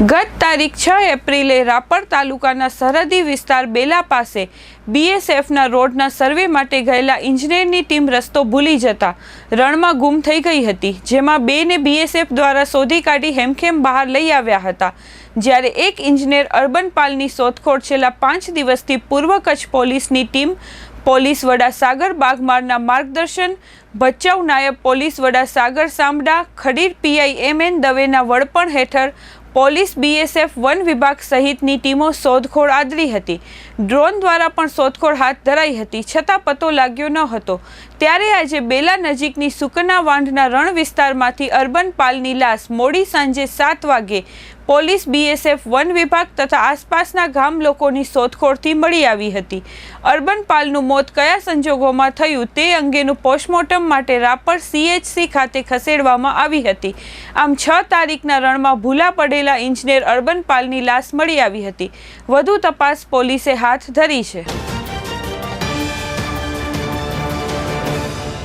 ગત તારીખ છ એપ્રિલે રાપર તાલુકાના સરહદી વિસ્તાર બેલા પાસે બીએસએફના રોડના સર્વે માટે ગયેલા ઇજનેરની ટીમ રસ્તો ભૂલી જતા રણમાં ગુમ થઈ ગઈ હતી, જેમાં બેને બીએસએફ દ્વારા શોધી કાઢી હેમખેમ બહાર લઈ આવ્યા હતા. જ્યારે એક ઇજનેર અર્બન પાલની શોધખોળ છેલ્લા પાંચ દિવસથી પૂર્વ કચ્છ પોલીસની ટીમ, પોલીસ વડા સાગર બાગમારના માર્ગદર્શન, ભચાઉ નાયબ પોલીસ વડા Sagar Samda, Khadir PI M N દવેના વડપણ હેઠળ પોલીસ બીએસએફ વન વિભાગ સહિતની ટીમો શોધખોળ આદરી હતી. ડ્રોન દ્વારા પણ શોધખોળ હાથ ધરાઈ હતી. છતાં પતો લાગ્યો ન હતો. ત્યારે આજે બેલા નજીકની સુકના વાંઢના રણ વિસ્તારમાંથી અર્બન પાલની લાશ મોડી સાંજે સાત વાગે પોલીસ બીએસએફ વન વિભાગ તથા આસપાસના ગામ લોકોની શોધખોળથી મળી આવી હતી. અર્બન પાલનું મોત કયા સંજોગોમાં થયું તે અંગેનું પોસ્ટમોર્ટમ માટે રાપર સીએચસી ખાતે ખસેડવામાં આવી હતી. આમ છ તારીખના રણમાં ભૂલા પડેલા ઇજનેર અર્બન પાલની લાશ મળી આવી હતી. વધુ તપાસ પોલીસે હાથ ધરી છે.